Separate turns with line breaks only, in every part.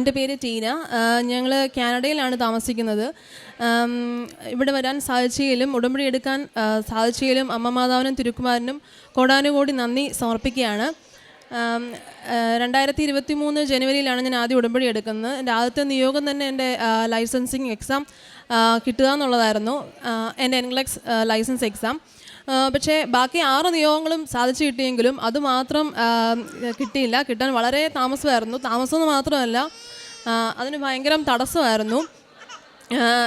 എന്റെ പേര് ടീന. ഞങ്ങൾ കാനഡയിലാണ് താമസിക്കുന്നത്. ഇവിടെ വരാൻ സാധിച്ചെങ്കിലും ഉടമ്പടി എടുക്കാൻ സാധിച്ചെങ്കിലും അമ്മ മാതാവിനും തിരുക്കുമാരനും കോടാനുകോടി നന്ദി സമർപ്പിക്കുകയാണ്. രണ്ടായിരത്തി ഇരുപത്തി മൂന്ന് ജനുവരിയിലാണ് ഞാൻ ആദ്യം ഉടമ്പടി എടുക്കുന്നത്. എന്റെ ആദ്യത്തെ നിയോഗം തന്നെ എന്റെ ലൈസൻസിങ് എക്സാം കിട്ടുക എന്നുള്ളതായിരുന്നു. എന്റെ എൻഗ്ലക്സ് ലൈസൻസ് എക്സാം. പക്ഷേ ബാക്കി ആറ് നിയോഗങ്ങളും സാധിച്ചു കിട്ടിയെങ്കിലും അതുമാത്രം കിട്ടിയില്ല. കിട്ടാൻ വളരെ താമസമായിരുന്നു. താമസം മാത്രമല്ല അതിന് ഭയങ്കര തടസ്സമായിരുന്നു.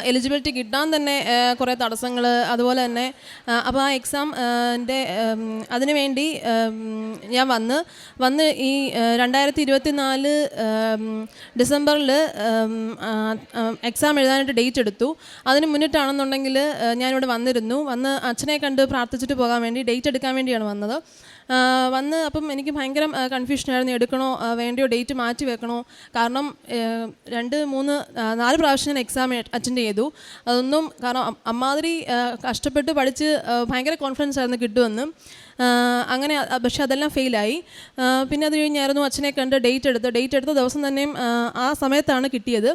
എലിജിബിലിറ്റി കിട്ടാൻ തന്നെ കുറേ തടസ്സങ്ങൾ അതുപോലെ തന്നെ അപ്പോൾ ആ എക്സാം എന്റെ അതിനു വേണ്ടി ഞാൻ വന്ന് വന്ന് ഈ രണ്ടായിരത്തി ഇരുപത്തി നാല് ഡിസംബറിൽ എക്സാം എഴുതാനായിട്ട് ഡേറ്റ് എടുത്തു. അതിന് മുന്നിട്ടാണെന്നുണ്ടെങ്കിൽ ഞാനിവിടെ വന്നിരുന്നു. വന്ന് അച്ഛനെ കണ്ട് പ്രാർത്ഥിച്ചിട്ട് പോകാൻ വേണ്ടി ഡേറ്റ് എടുക്കാൻ വേണ്ടിയാണ് വന്നത്. വന്ന് അപ്പം എനിക്ക് ഭയങ്കര കൺഫ്യൂഷനായിരുന്നു എടുക്കണോ വേണ്ടയോ ഡേറ്റ് മാറ്റി വെക്കണോ? കാരണം രണ്ട് മൂന്ന് നാല് പ്രാവശ്യം ഞാൻ എക്സാം അറ്റൻഡ് ചെയ്തു. അതൊന്നും കാരണം അമ്മാതിരി കഷ്ടപ്പെട്ട് പഠിച്ച് ഭയങ്കര കോൺഫിഡൻസ് ആയിരുന്നു കിട്ടുമെന്ന്. അങ്ങനെ പക്ഷെ അതെല്ലാം ഫെയിലായി പിന്നെ അത് കഴിഞ്ഞായിരുന്നു അച്ഛനെ കണ്ട് ഡേറ്റ് എടുത്ത് ഡേറ്റ് എടുത്ത ദിവസം തന്നെയും ആ സമയത്താണ് കിട്ടിയത്.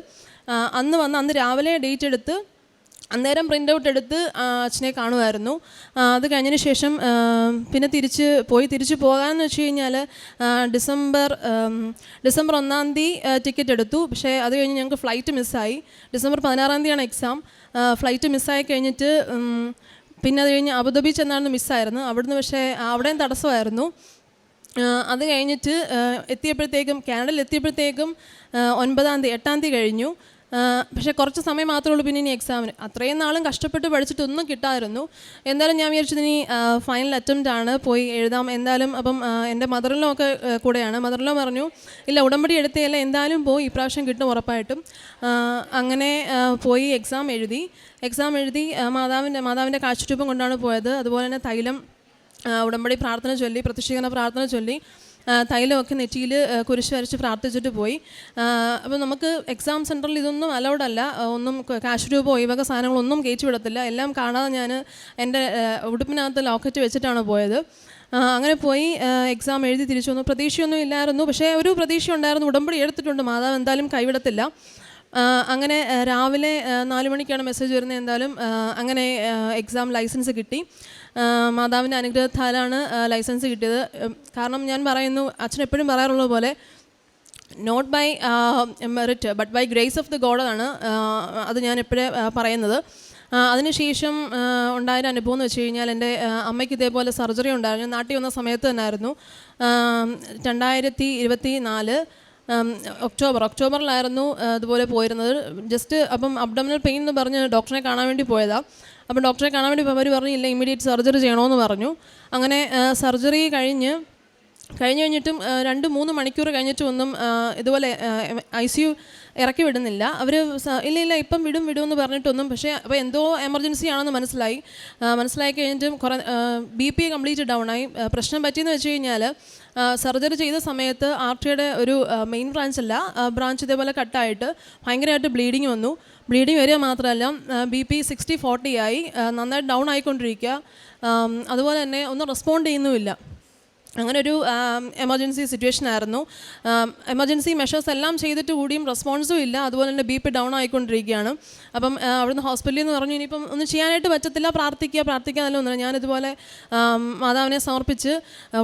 അന്ന് വന്ന് അന്ന് രാവിലെ ഡേറ്റ് എടുത്ത് അന്നേരം പ്രിന്റ് ഔട്ട് എടുത്ത് അച്ഛനെ കാണുമായിരുന്നു. അത് കഴിഞ്ഞതിന് ശേഷം പിന്നെ തിരിച്ച് പോയി. തിരിച്ച് പോകാമെന്ന് വെച്ച് കഴിഞ്ഞാൽ ഡിസംബർ ഡിസംബർ ഒന്നാം തീയതി ടിക്കറ്റ് എടുത്തു. പക്ഷേ അത് കഴിഞ്ഞ് ഞങ്ങൾക്ക് ഫ്ലൈറ്റ് മിസ്സായി ഡിസംബർ പതിനാറാം തീയതിയാണ് എക്സാം ഫ്ലൈറ്റ് മിസ്സായി കഴിഞ്ഞിട്ട് പിന്നെ അത് കഴിഞ്ഞ് അബുദാബി ചെന്നായിരുന്നു മിസ്സായിരുന്നു അവിടുന്ന് പക്ഷേ അവിടെയും തടസ്സമായിരുന്നു. അത് കഴിഞ്ഞിട്ട് എത്തിയപ്പോഴത്തേക്കും കാനഡയിൽ എത്തിയപ്പോഴത്തേക്കും ഒൻപതാം തീയതി എട്ടാം തീയതി കഴിഞ്ഞു. പക്ഷേ കുറച്ച് സമയം മാത്രമേ ഉള്ളൂ പിന്നെ ഇനി എക്സാമിന് അത്രയും നാളും കഷ്ടപ്പെട്ട് പഠിച്ചിട്ട് ഒന്നും കിട്ടാമായിരുന്നു എന്തായാലും ഞാൻ വിചാരിച്ചത് ഇനി ഫൈനൽ അറ്റംപ്റ്റ് ആണ് പോയി എഴുതാം. എന്തായാലും അപ്പം എന്റെ മദറിലോ ഒക്കെ കൂടെയാണ്. മദറിലോ പറഞ്ഞു ഇല്ല ഉടമ്പടി എടുത്തേല്ല എന്തായാലും പോയി ഇപ്രാവശ്യം കിട്ടും ഉറപ്പായിട്ടും. അങ്ങനെ പോയി എക്സാം എഴുതി. എക്സാം എഴുതി മാതാവിന്റെ മാതാവിന്റെ കാഴ്ചരൂപം കൊണ്ടാണ് പോയത്. അതുപോലെ തന്നെ തൈലം ഉടമ്പടി പ്രാർത്ഥന ചൊല്ലി പ്രതിഷ്ഠീകരണ പ്രാർത്ഥന ചൊല്ലി. തൈലമൊക്കെ നെറ്റിയിൽ കുരിശ് വരച്ച് പ്രാർത്ഥിച്ചിട്ട് പോയി. അപ്പോൾ നമുക്ക് എക്സാം സെന്ററിൽ ഇതൊന്നും അലൗഡ് അല്ല. ഒന്നും കാശ് രൂപ ഈ വക സാധനങ്ങളൊന്നും കയറ്റി വിടത്തില്ല. എല്ലാം കാണാതെ ഞാൻ എന്റെ ഉടുപ്പിനകത്ത് ലോക്കറ്റ് വെച്ചിട്ടാണ് പോയത്. അങ്ങനെ പോയി എക്സാം എഴുതി തിരിച്ചു വന്നു. പ്രതീക്ഷയൊന്നും ഇല്ലായിരുന്നു. പക്ഷേ ഒരു പ്രതീക്ഷ ഉണ്ടായിരുന്നു ഉടമ്പടി എടുത്തിട്ടുണ്ട്. മാതാവ് എന്തായാലും കൈവിടത്തില്ല. അങ്ങനെ രാവിലെ നാല് മണിക്കാണ് മെസ്സേജ് വരുന്നത് എന്തായാലും. അങ്ങനെ എക്സാം ലൈസൻസ് കിട്ടി. മാതാവിന്റെ അനുഗ്രഹത്താലാണ് ലൈസൻസ് കിട്ടിയത്. കാരണം ഞാൻ പറയുന്നു അച്ഛൻ എപ്പോഴും പറയാറുള്ളത് പോലെ not by merit but by grace of the God ആണ് അത് ഞാൻ എപ്പോഴേ പറയുന്നത്. അതിനുശേഷം ഉണ്ടായ ഉണ്ടായൊരു അനുഭവം എന്ന് വെച്ച് കഴിഞ്ഞാൽ എന്റെ അമ്മയ്ക്ക് ഇതേപോലെ സർജറി ഉണ്ടായിരുന്നു. നാട്ടിൽ വന്ന സമയത്ത് തന്നെയായിരുന്നു രണ്ടായിരത്തി ഇരുപത്തി നാല് ഒക്ടോബർ. ഒക്ടോബറിലായിരുന്നു അതുപോലെ പോയിരുന്നത്. ജസ്റ്റ് അപ്പം അബ്ഡമിനൽ പെയിൻ എന്ന് പറഞ്ഞ് ഡോക്ടറെ കാണാൻ വേണ്ടി പോയതാണ് അപ്പം ഡോക്ടറെ കാണാൻ വേണ്ടി അവർ പറഞ്ഞില്ല ഇമ്മീഡിയറ്റ് സർജറി ചെയ്യണമെന്ന് പറഞ്ഞു. അങ്ങനെ സർജറി കഴിഞ്ഞ് കഴിഞ്ഞ് കഴിഞ്ഞിട്ടും രണ്ട് മൂന്ന് മണിക്കൂർ കഴിഞ്ഞിട്ടും ഒന്നും ഇതുപോലെ ഐ സി യു ഇറക്കി വിടുന്നില്ല. അവർ ഇല്ല ഇല്ല ഇപ്പം വിടും വിടും എന്ന് പറഞ്ഞിട്ടൊന്നും പക്ഷേ അപ്പോൾ എന്തോ എമർജൻസി ആണെന്ന് മനസ്സിലായി. മനസ്സിലായി കഴിഞ്ഞിട്ടും കുറേ ബി പി കംപ്ലീറ്റ് ഡൗൺ ആയി പ്രശ്നം പറ്റിയെന്ന് വെച്ച് കഴിഞ്ഞാൽ സർജറി ചെയ്ത സമയത്ത് ആർട്ടിയുടെ ഒരു മെയിൻ ബ്രാഞ്ച് അല്ല ബ്രാഞ്ച് ഇതേപോലെ കട്ടായിട്ട് ഭയങ്കരമായിട്ട് ബ്ലീഡിങ് വന്നു. ബ്ലീഡിങ് വരിക മാത്രമല്ല ബി പി സിക്സ്റ്റി ഫോർട്ടി ആയി നന്നായിട്ട് ഡൗൺ ആയിക്കൊണ്ടിരിക്കുക. അതുപോലെ തന്നെ ഒന്നും റെസ്പോണ്ട് ചെയ്യുന്നുമില്ല. അങ്ങനെ ഒരു എമർജൻസി സിറ്റുവേഷൻ ആയിരുന്നു. എമർജൻസി മെഷേഴ്സ് എല്ലാം ചെയ്തിട്ട് കൂടിയും റെസ്പോൺസും ഇല്ല. അതുപോലെ തന്നെ ബി പി ഡൗൺ ആയിക്കൊണ്ടിരിക്കുകയാണ്. അപ്പം അവിടുന്ന് ഹോസ്പിറ്റലിൽ നിന്ന് പറഞ്ഞു ഇനിയിപ്പം ഒന്നും ചെയ്യാനായിട്ട് പറ്റത്തില്ല. പ്രാർത്ഥിക്കുക പ്രാർത്ഥിക്കുക എന്നല്ല ഒന്നും ഞാനിതുപോലെ മാതാവിനെ സമർപ്പിച്ച്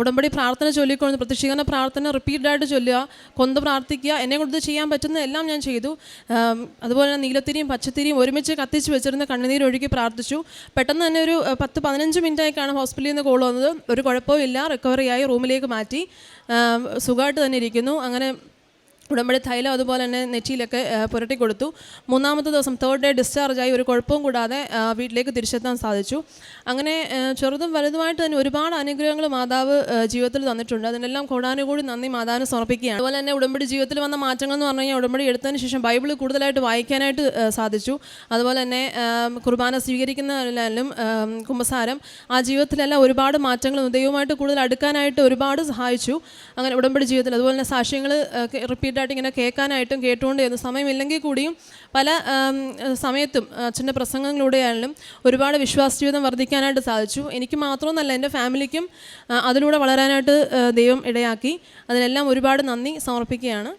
ഉടമ്പടി പ്രാർത്ഥന ചൊല്ലിക്കൊണ്ട് പ്രതിഷ്ഠീകരണ പ്രാർത്ഥന റിപ്പീറ്റഡായിട്ട് ചൊല്ലുക കൊന്ത് പ്രാർത്ഥിക്കുക എന്നെ കൊണ്ട് ചെയ്യാൻ പറ്റുന്ന എല്ലാം ഞാൻ ചെയ്തു. അതുപോലെ തന്നെ നീലത്തിരിയും പച്ചത്തിരിയും ഒരുമിച്ച് കത്തിച്ച് വെച്ചിരുന്ന കണ്ണുനീരൊഴുക്കി പ്രാർത്ഥിച്ചു. പെട്ടെന്ന് തന്നെ ഒരു പത്ത് പതിനഞ്ച് മിനിറ്റായിക്കാണ് ഹോസ്പിറ്റലിൽ നിന്ന് കോൾ വന്നത്. ഒരു കുഴപ്പവും ഇല്ല. റിക്കവറി ആയി. റൂമിലേക്ക് മാറ്റി സുഖമായിട്ട് തന്നെ ഇരിക്കുന്നു. അങ്ങനെ ഉടമ്പടി തൈലം അതുപോലെ തന്നെ നെറ്റിയിലൊക്കെ പുരട്ടി കൊടുത്തു. മൂന്നാമത്തെ ദിവസം തേർഡ് ഡേ ഡിസ്ചാർജായി ഒരു കുഴപ്പവും കൂടാതെ വീട്ടിലേക്ക് തിരിച്ചെത്താൻ സാധിച്ചു. അങ്ങനെ ചെറുതും വലുതുമായിട്ട് തന്നെ ഒരുപാട് അനുഗ്രഹങ്ങൾ മാതാവ് ജീവിതത്തിൽ തന്നിട്ടുണ്ട്. അതിനെല്ലാം കൂടാനുകൂടി നന്ദി മാതാവിനെ സമർപ്പിക്കുകയാണ്. അതുപോലെ തന്നെ ഉടമ്പടി ജീവിതത്തിൽ വന്ന മാറ്റങ്ങൾ എന്ന് പറഞ്ഞു കഴിഞ്ഞാൽ ഉടമ്പടി എടുത്തതിന് ശേഷം ബൈബിൾ കൂടുതലായിട്ട് വായിക്കാനായിട്ട് സാധിച്ചു. അതുപോലെ തന്നെ കുർബാന സ്വീകരിക്കുന്നതിലും കുമ്പസാരം ആ ജീവിതത്തിലെല്ലാം ഒരുപാട് മാറ്റങ്ങൾ ദൈവമായിട്ട് കൂടുതൽ അടുക്കാനായിട്ട് ഒരുപാട് സഹായിച്ചു. അങ്ങനെ ഉടമ്പടി ജീവിതത്തിൽ അതുപോലെ തന്നെ സാക്ഷ്യങ്ങൾ റിപ്പീറ്റായിട്ട് ഇങ്ങനെ കേൾക്കാനായിട്ടും കേട്ടുകൊണ്ടിരുന്നു സമയമില്ലെങ്കിൽ കൂടിയും പല സമയത്തും അച്ഛന്റെ പ്രസംഗങ്ങളിലൂടെയായാലും ഒരുപാട് വിശ്വാസ ജീവിതം വർദ്ധിക്കാനായിട്ട് സാധിച്ചു. എനിക്ക് മാത്രമൊന്നല്ല എന്റെ ഫാമിലിക്കും അതിലൂടെ വളരാനായിട്ട് ദൈവം ഇടയാക്കി. അതിനെല്ലാം ഒരുപാട് നന്ദി സമർപ്പിക്കുകയാണ്.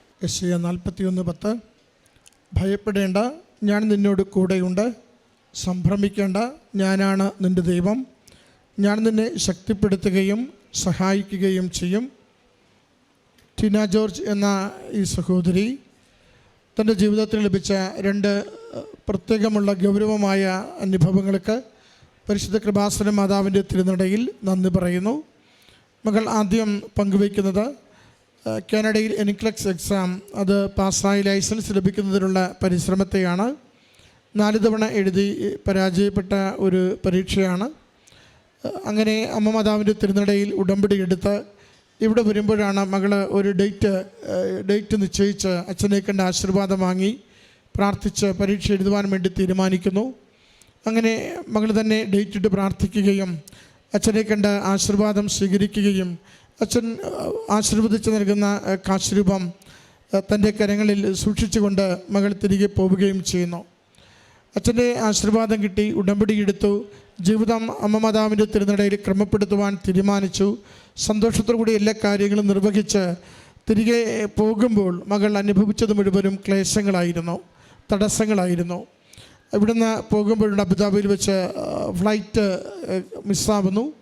നാൽപ്പത്തിയൊന്ന് പത്ത്. ഭയപ്പെടേണ്ട ഞാൻ നിന്നോട് കൂടെയുണ്ട്. സംഭ്രമിക്കേണ്ട ഞാനാണ് നിന്റെ ദൈവം. ഞാൻ നിന്നെ ശക്തിപ്പെടുത്തുകയും സഹായിക്കുകയും ചെയ്യും. ടീന ജോർജ് എന്ന ഈ സഹോദരി തന്റെ ജീവിതത്തിൽ ലഭിച്ച രണ്ട് പ്രത്യേകമുള്ള ഗൗരവമായ അനുഭവങ്ങൾക്ക് പരിശുദ്ധ കൃപാസന മാതാവിന്റെ തിരുനടയിൽ നന്ദി പറയുന്നു. മകൾ ആദ്യം പങ്കുവയ്ക്കുന്നത് കാനഡയിൽ എനിക്ലക്സ് എക്സാം അത് പാസ്സായി ലൈസൻസ് ലഭിക്കുന്നതിനുള്ള പരിശ്രമത്തെയാണ്. നാല് തവണ എഴുതി പരാജയപ്പെട്ട ഒരു പരീക്ഷയാണ്. അങ്ങനെ അമ്മ മാതാവിന്റെ തിരുനടയിൽ ഉടമ്പടി എടുത്ത് ഇവിടെ വരുമ്പോഴാണ് മകൾ ഒരു ഡേറ്റ് ഡേറ്റ് നിശ്ചയിച്ച് അച്ഛനെ കണ്ട് ആശീർവാദം വാങ്ങി പ്രാർത്ഥിച്ച് പരീക്ഷ എഴുതുവാൻ വേണ്ടി തീരുമാനിക്കുന്നു. അങ്ങനെ മകൾ തന്നെ ഡേറ്റ് ഇട്ട് പ്രാർത്ഥിക്കുകയും അച്ഛനെ കണ്ട് ആശീർവാദം സ്വീകരിക്കുകയും അച്ഛൻ ആശീർവദിച്ച് നൽകുന്ന കാശ്രൂപം തന്റെ കരങ്ങളിൽ സൂക്ഷിച്ചുകൊണ്ട് മകൾ തിരികെ പോവുകയും ചെയ്യുന്നു. അച്ഛന്റെ ആശീർവാദം കിട്ടി ഉടമ്പടി എടുത്തു. ജീവിതം അമ്മ മാതാവിന്റെ തിരുനടയിൽ ക്രമപ്പെടുത്തുവാൻ തീരുമാനിച്ചു. സന്തോഷത്തോടു കൂടി എല്ലാ കാര്യങ്ങളും നിർവഹിച്ച് തിരികെ പോകുമ്പോൾ മകൾ അനുഭവിച്ചത് മുഴുവനും ക്ലേശങ്ങളായിരുന്നു തടസ്സങ്ങളായിരുന്നു. ഇവിടുന്ന് പോകുമ്പോഴുള്ള അബുദാബിയിൽ വെച്ച് ഫ്ലൈറ്റ് മിസ്സാവുന്നു.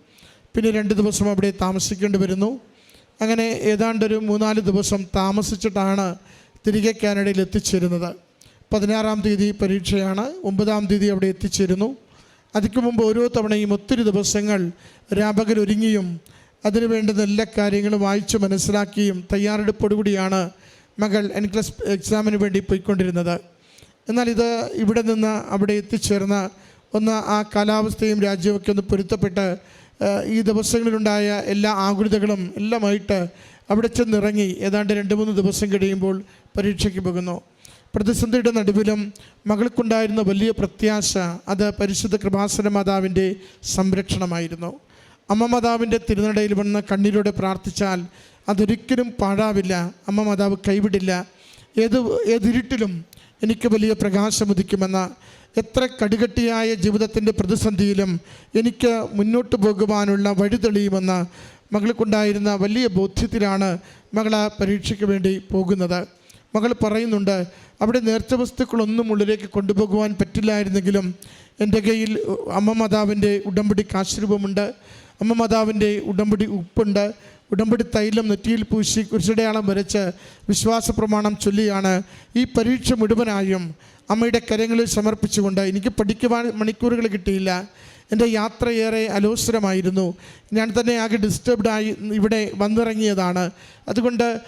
പിന്നെ രണ്ട് ദിവസം അവിടെ താമസിക്കേണ്ടി വരുന്നു. അങ്ങനെ ഏതാണ്ടൊരു മൂന്നാൽ ദിവസം താമസിച്ചിട്ടാണ് തിരികെ കാനഡയിൽ എത്തിച്ചേരുന്നത്. പതിനാറാം തീയതി പരീക്ഷയാണ് ഒമ്പതാം തീയതി അവിടെ എത്തിച്ചേരുന്നു. അതിക്ക് മുമ്പ് ഓരോ തവണയും ഒത്തിരി ദിവസങ്ങൾ രാപകലൊരുങ്ങിയും അതിനു വേണ്ടുന്ന എല്ലാ കാര്യങ്ങളും വായിച്ചു മനസ്സിലാക്കിയും തയ്യാറെടുപ്പോടുകൂടിയാണ് മകൾ എൻക്ലസ് എക്സാമിന് വേണ്ടി പോയിക്കൊണ്ടിരുന്നത്. എന്നാൽ ഇത് ഇവിടെ നിന്ന് അവിടെ എത്തിച്ചേർന്ന ഒന്ന് ആ കാലാവസ്ഥയും രാജ്യമൊക്കെ ഒന്ന് പൊരുത്തപ്പെട്ട് ഈ ദിവസങ്ങളിലുണ്ടായ എല്ലാ ആകുലതകളും എല്ലാമായിട്ട് അവിടെ ചെന്നിറങ്ങി ഏതാണ്ട് രണ്ട് മൂന്ന് ദിവസം കഴിയുമ്പോൾ പരീക്ഷയ്ക്ക് പോകുന്നു. പ്രതിസന്ധിയുടെ നടുവിലും മകൾക്കുണ്ടായിരുന്ന വലിയ പ്രത്യാശ അത് പരിശുദ്ധ കൃപാസന മാതാവിന്റെ സംരക്ഷണമായിരുന്നു. അമ്മ മാതാവിന്റെ തിരുനടയിൽ വന്ന് കണ്ണീരോടെ പ്രാർത്ഥിച്ചാൽ അതൊരിക്കലും പാഴാവില്ല. അമ്മ മാതാവ് കൈവിടില്ല. ഏത് ഏതിരുട്ടിലും എനിക്ക് വലിയ പ്രകാശം ഉദിക്കുമെന്ന എത്ര കടുകട്ടിയായ ജീവിതത്തിന്റെ പ്രതിസന്ധിയിലും എനിക്ക് മുന്നോട്ട് പോകുവാനുള്ള വഴി തെളിയുമെന്ന് മകൾക്കുണ്ടായിരുന്ന വലിയ ബോധ്യത്തിലാണ് മകൾ ആ പരീക്ഷയ്ക്ക് വേണ്ടി പോകുന്നത്. മകൾ പറയുന്നുണ്ട് അവിടെ നേർച്ച വസ്തുക്കളൊന്നും ഉള്ളിലേക്ക് കൊണ്ടുപോകുവാൻ പറ്റില്ലായിരുന്നെങ്കിലും എന്റെ കയ്യിൽ അമ്മ മാതാവിന്റെ ഉടമ്പടി കാശ്രൂപമുണ്ട്. അമ്മ മാതാവിന്റെ ഉടമ്പടി ഉപ്പുണ്ട്. ഉടമ്പടി തൈലം നെറ്റിയിൽ പൂശി കുരിശടയാളം വരച്ച് വിശ്വാസ പ്രമാണം ചൊല്ലിയാണ് ഈ പരീക്ഷ മുഴുവനായും അമ്മയുടെ കരങ്ങളിൽ സമർപ്പിച്ചുകൊണ്ട്. എനിക്ക് പഠിക്കുവാൻ മണിക്കൂറുകൾ കിട്ടിയില്ല. എന്റെ യാത്ര ഏറെ അലോസരമായിരുന്നു. ഞാൻ തന്നെ ആകെ ഡിസ്റ്റർബ്ഡായി ഇവിടെ വന്നിറങ്ങിയതാണ്. അതുകൊണ്ട്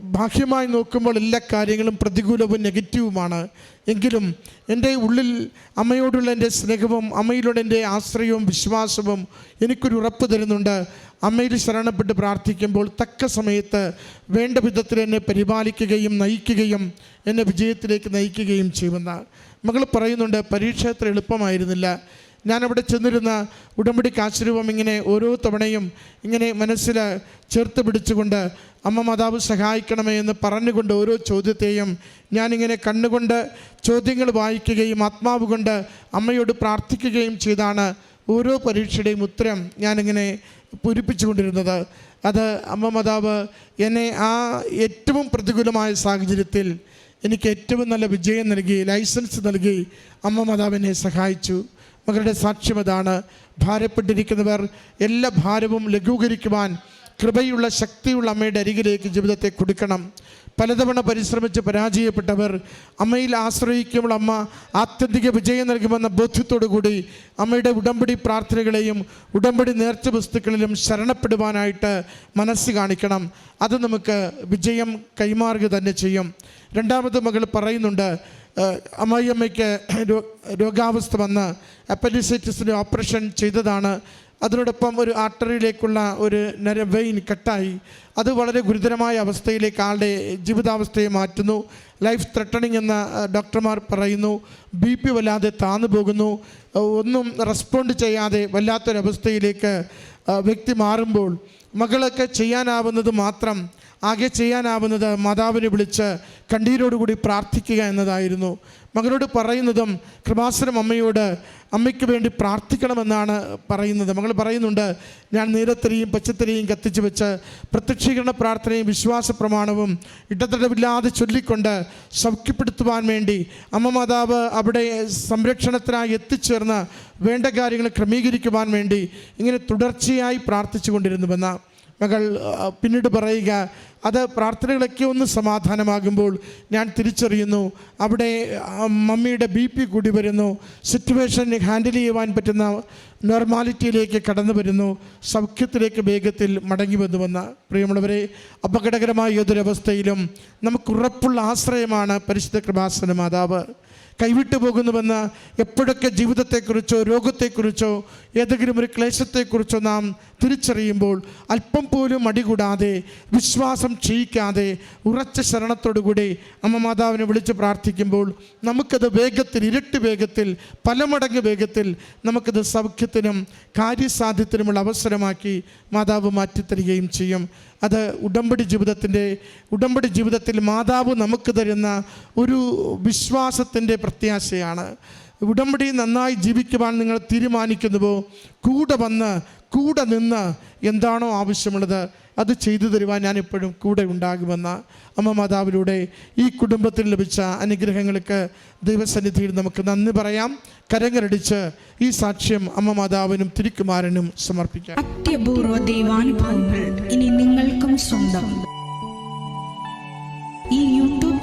ബാഹ്യമായി നോക്കുമ്പോൾ എല്ലാ കാര്യങ്ങളും പ്രതികൂലവും നെഗറ്റീവുമാണ്. എങ്കിലും എന്റെ ഉള്ളിൽ അമ്മയോടുള്ള എന്റെ സ്നേഹവും അമ്മയിലുള്ള എന്റെ ആശ്രയവും വിശ്വാസവും എനിക്കൊരു ഉറപ്പ് തരുന്നുണ്ട്. അമ്മയിൽ ശരണപ്പെട്ട് പ്രാർത്ഥിക്കുമ്പോൾ തക്ക സമയത്ത് വേണ്ട വിധത്തിൽ എന്നെ പരിപാലിക്കുകയും നയിക്കുകയും എന്നെ വിജയത്തിലേക്ക് നയിക്കുകയും ചെയ്യുന്ന മകൾ പറയുന്നുണ്ട് പരീക്ഷ അത്ര എളുപ്പമായിരുന്നില്ല. ഞാനവിടെ ചെന്നിരുന്ന ഉടമ്പടി കാശുരൂപം ഇങ്ങനെ ഓരോ തവണയും ഇങ്ങനെ മനസ്സിൽ ചേർത്ത് പിടിച്ചുകൊണ്ട് അമ്മ മാതാവ് സഹായിക്കണമേ എന്ന് പറഞ്ഞുകൊണ്ട് ഓരോ ചോദ്യത്തെയും ഞാനിങ്ങനെ കണ്ണുകൊണ്ട് ചോദ്യങ്ങൾ വായിക്കുകയും ആത്മാവ് കൊണ്ട് അമ്മയോട് പ്രാർത്ഥിക്കുകയും ചെയ്താണ് ഓരോ പരീക്ഷയുടെയും ഉത്തരം ഞാനിങ്ങനെ പൂരിപ്പിച്ചുകൊണ്ടിരുന്നത്. അത് അമ്മ മാതാവ് എന്നെ ആ ഏറ്റവും പ്രതികൂലമായ സാഹചര്യത്തിൽ എനിക്ക് ഏറ്റവും നല്ല വിജയം നൽകി ലൈസൻസ് നൽകി അമ്മ മാതാവ് എന്നെ സഹായിച്ചു. മകളുടെ സാക്ഷ്യം അതാണ്. ഭാരപ്പെട്ടിരിക്കുന്നവർ എല്ലാ ഭാരവും ലഘൂകരിക്കുവാൻ കൃപയുള്ള ശക്തിയുള്ള അമ്മയുടെ അരികിലേക്ക് ജീവിതത്തെ കൊടുക്കണം. പലതവണ പരിശ്രമിച്ച് പരാജയപ്പെട്ടവർ അമ്മയിൽ ആശ്രയിക്കുമ്പോൾ അമ്മ ആത്യന്തിക വിജയം നൽകുമെന്ന ബോധ്യത്തോടു കൂടി അമ്മയുടെ ഉടമ്പടി പ്രാർത്ഥനകളെയും ഉടമ്പടി നേർച്ച വസ്തുക്കളിലും ശരണപ്പെടുവാനായിട്ട് മനസ്സ് കാണിക്കണം. അത് നമുക്ക് വിജയം കൈമാറുക തന്നെ ചെയ്യും. രണ്ടാമത് മകൾ പറയുന്നുണ്ട് അമ്മയമ്മയ്ക്ക് രോഗാവസ്ഥ വന്ന് അപ്പൻഡിസൈറ്റിസിന്റെ ഓപ്പറേഷൻ ചെയ്തതാണ്. അതിനോടൊപ്പം ഒരു ആർട്ടറിയിലേക്കുള്ള ഒരു നര വെയിൻ കട്ടായി. അത് വളരെ ഗുരുതരമായ അവസ്ഥയിലേക്ക് ആളുടെ ജീവിതാവസ്ഥയെ മാറ്റുന്നു. ലൈഫ് ത്രട്ടണിങ് എന്ന ഡോക്ടർമാർ പറയുന്നു. ബി പി വല്ലാതെ താന്നു പോകുന്നു. ഒന്നും റെസ്പോണ്ട് ചെയ്യാതെ വല്ലാത്തൊരവസ്ഥയിലേക്ക് വ്യക്തി മാറുമ്പോൾ മകളൊക്കെ ചെയ്യാനാവുന്നത് മാത്രം ആകെ ചെയ്യാനാവുന്നത് മാതാവിനെ വിളിച്ച് കണ്ണീരോടുകൂടി പ്രാർത്ഥിക്കുക എന്നതായിരുന്നു. മകളോട് പറയുന്നതും കൃപാസനം അമ്മയോട് അമ്മയ്ക്ക് വേണ്ടി പ്രാർത്ഥിക്കണമെന്നാണ് പറയുന്നത്. മകൾ പറയുന്നുണ്ട് ഞാൻ നീലത്തിരിയും പച്ചത്തിരിയും കത്തിച്ചു വെച്ച് പ്രത്യക്ഷീകരണ പ്രാർത്ഥനയും വിശ്വാസ പ്രമാണവും ഇടതടവില്ലാതെ ചൊല്ലിക്കൊണ്ട് സൗഖ്യപ്പെടുത്തുവാൻ വേണ്ടി അമ്മ മാതാവ് അവിടെ സംരക്ഷണത്തിനായി എത്തിച്ചേർന്ന് വേണ്ട കാര്യങ്ങൾ ക്രമീകരിക്കുവാൻ വേണ്ടി ഇങ്ങനെ തുടർച്ചയായി പ്രാർത്ഥിച്ചു കൊണ്ടിരുന്നുവെന്ന മകൾ പിന്നീട് പറയുക. അത് പ്രാർത്ഥനകളൊക്കെ ഒന്ന് സമാധാനമാകുമ്പോൾ ഞാൻ തിരിച്ചറിയുന്നു. അവിടെ മമ്മിയുടെ ബി പി കൂടി വരുന്നു. സിറ്റുവേഷൻ ഹാൻഡിൽ ചെയ്യുവാൻ പറ്റുന്ന നോർമാലിറ്റിയിലേക്ക് കടന്നു വരുന്നു. സൗഖ്യത്തിലേക്ക് വേഗത്തിൽ മടങ്ങി വന്നുവെന്ന പ്രിയമുള്ളവരെ അപകടകരമായ ഏതൊരവസ്ഥയിലും നമുക്ക് ഉറപ്പുള്ള ആശ്രയമാണ് പരിശുദ്ധ കൃപാസന മാതാവ്. കൈവിട്ടു പോകുന്നുവെന്ന് എപ്പോഴൊക്കെ ജീവിതത്തെക്കുറിച്ചോ രോഗത്തെക്കുറിച്ചോ ഏതെങ്കിലും ഒരു ക്ലേശത്തെക്കുറിച്ചോ നാം തിരിച്ചറിയുമ്പോൾ അല്പം പോലും അടികൂടാതെ വിശ്വാസം ക്ഷയിക്കാതെ ഉറച്ച ശരണത്തോടുകൂടി അമ്മ മാതാവിനെ വിളിച്ച് പ്രാർത്ഥിക്കുമ്പോൾ നമുക്കത് വേഗത്തിൽ ഇരട്ടി വേഗത്തിൽ പല മടങ്ങ് വേഗത്തിൽ നമുക്കത് സൗഖ്യത്തിനും കാര്യസാധ്യത്തിനുമുള്ള അവസരമാക്കി മാതാവ് മാറ്റിത്തരികയും ചെയ്യും. അത് ഉടമ്പടി ജീവിതത്തിന്റെ ഉടമ്പടി ജീവിതത്തിൽ മാതാവ് നമുക്ക് തരുന്ന ഒരു വിശ്വാസത്തിന്റെ പ്രത്യാശയാണ്. ഉടമ്പടി നന്നായി ജീവിക്കുവാൻ നിങ്ങൾ തീരുമാനിക്കുന്നുവോ? കൂടെ വന്ന് കൂടെ നിന്ന് എന്താണോ ആവശ്യമുള്ളത് അത് ചെയ്തു തരുവാൻ ഞാൻ എപ്പോഴും കൂടെ ഉണ്ടാകുമെന്ന അമ്മ മാതാവിലൂടെ ഈ കുടുംബത്തിൽ ലഭിച്ച അനുഗ്രഹങ്ങൾക്ക് ദൈവസന്നിധിയിൽ നമുക്ക് നന്ദി പറയാം. കരങ്ങരടിച്ച് ഈ സാക്ഷ്യം അമ്മ മാതാവിനും തിരുക്കുമാരനും സമർപ്പിക്കാം.
അത്യപൂർവ ദൈവാനുഭവങ്ങൾ ഇനി നിങ്ങൾക്കും സ്വന്തം.